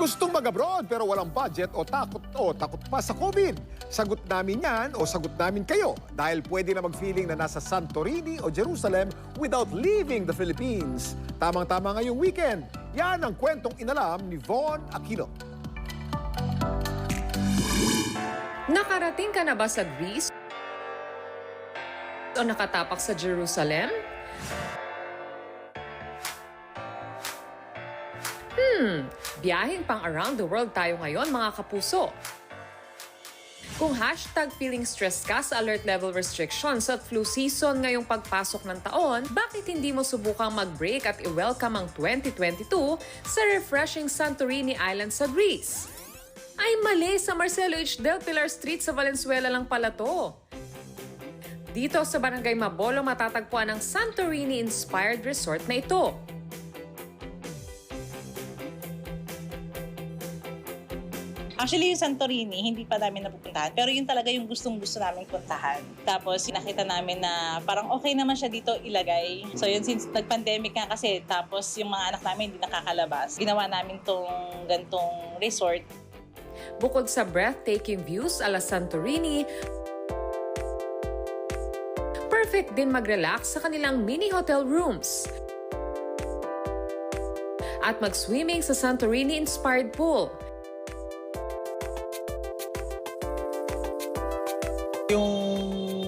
Gustong mag-abroad pero walang budget o takot o takot pa sa COVID? Sagot namin yan o sagot namin kayo dahil pwede na mag-feeling na nasa Santorini o Jerusalem without leaving the Philippines. Tamang-tama ngayong weekend. Yan ang kwentong inalam ni Von Aquino. Nakarating ka na ba sa Greece? O nakatapak sa Jerusalem? Hmm, biyaheng pang around the world tayo ngayon mga kapuso. Kung hashtag feeling stressed ka sa alert level restrictions at flu season ngayong pagpasok ng taon, bakit hindi mo subukang mag-break at i-welcome ang 2022 sa refreshing Santorini Island sa Greece? Ay mali, sa Marcelo H. Del Pilar Street sa Valenzuela lang pala to. Dito sa Barangay Mabolo matatagpuan ang Santorini-inspired resort na ito. Actually, yung Santorini, hindi pa namin napupuntahan. Pero yun talaga yung gustong-gusto namin puntahan. Tapos, nakita namin na parang okay naman siya dito ilagay. So, yun, since nag-pandemic nga kasi, tapos yung mga anak namin hindi nakakalabas, ginawa namin tong gantong resort. Bukod sa breathtaking views ala Santorini, perfect din mag-relax sa kanilang mini hotel rooms. At mag-swimming sa Santorini-inspired pool. Yung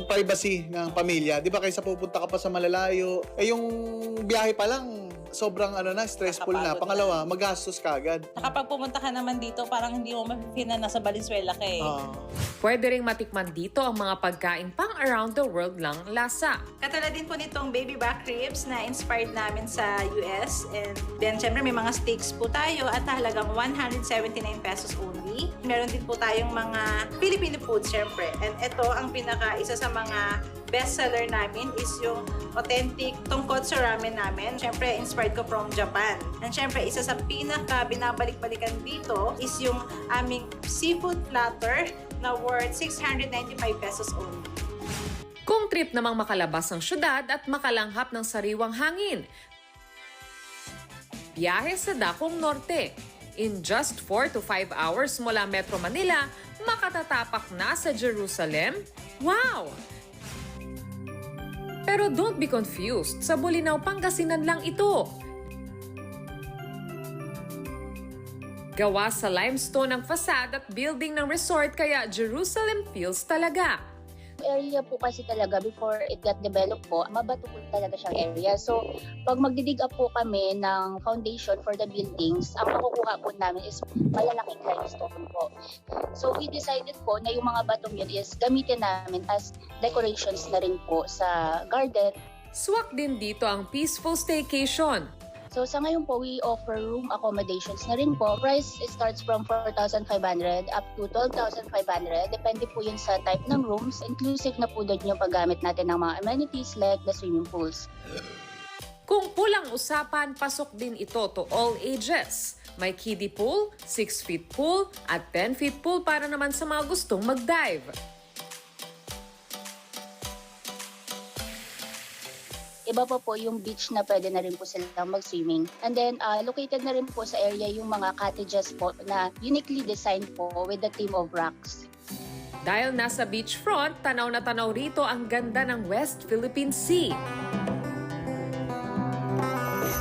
privacy ng pamilya. Di ba kaysa pupunta ka pa sa malalayo, eh yung biyahe pa lang, sobrang ano na, stressful na. Nakakapagod Pangalawa, magastos ka agad. Kapag pumunta ka naman dito, parang hindi mo mafe na nasa Valenzuela ka eh. Ah. Pwede ring matikman dito ang mga pagkain pang around the world lang lasa. Katulad din po nitong baby back ribs na inspired namin sa US. And then, syempre, may mga steaks po tayo at halagang 179 pesos only. Meron din po tayong mga Filipino food, syempre. And ito, ang pinaka, isa sa mga bestseller namin is yung authentic tongkotsu ramen namin. Syempre, inspired ko from Japan. And syempre, isa sa pinaka binabalik-balikan dito is yung aming seafood platter na worth 695 pesos only. Kung trip namang makalabas ng syudad at makalanghap ng sariwang hangin. Biyahe sa Dakong Norte. In just 4 to 5 hours mula Metro Manila, makatatapak na sa Jerusalem? Wow! Pero don't be confused, sa Bulinaw, Pangasinan lang ito. Gawa sa limestone ang facade at building ng resort kaya Jerusalem feels talaga. Area po kasi talaga before it got developed po, mabato po talaga siyang area. So, pag magdidig up po kami ng foundation for the buildings, ang makukuha po namin is malalaking limestone po. So, we decided po na yung mga batong yun is gamitin namin as decorations na rin po sa garden. Swak din dito ang peaceful staycation. So, sa ngayon po, we offer room accommodations na rin po. Price starts from 4,500 up to 12,500. Depende po yun sa type ng rooms. Inclusive na po doon yung paggamit natin ng mga amenities like the swimming pools. Kung pulang usapan, pasok din ito to all ages. May kiddie pool, 6 feet pool, at 10 feet pool para naman sa mga gustong mag-dive. Iba pa po yung beach na pwede na rin po silang mag-swimming. And then, uh, located na rin po sa area yung mga cottages po na uniquely designed po with the theme of rocks. Dahil nasa beachfront, tanaw na tanaw rito ang ganda ng West Philippine Sea.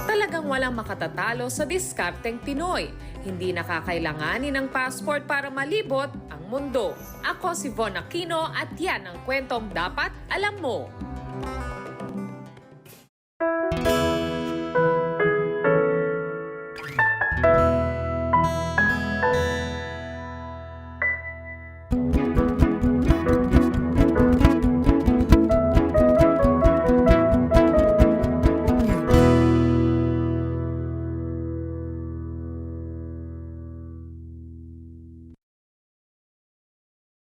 Talagang walang makatatalo sa diskarteng Pinoy. Hindi nakakailanganin ng passport para malibot ang mundo. Ako si Von Aquino at yan ang kwentong dapat alam mo.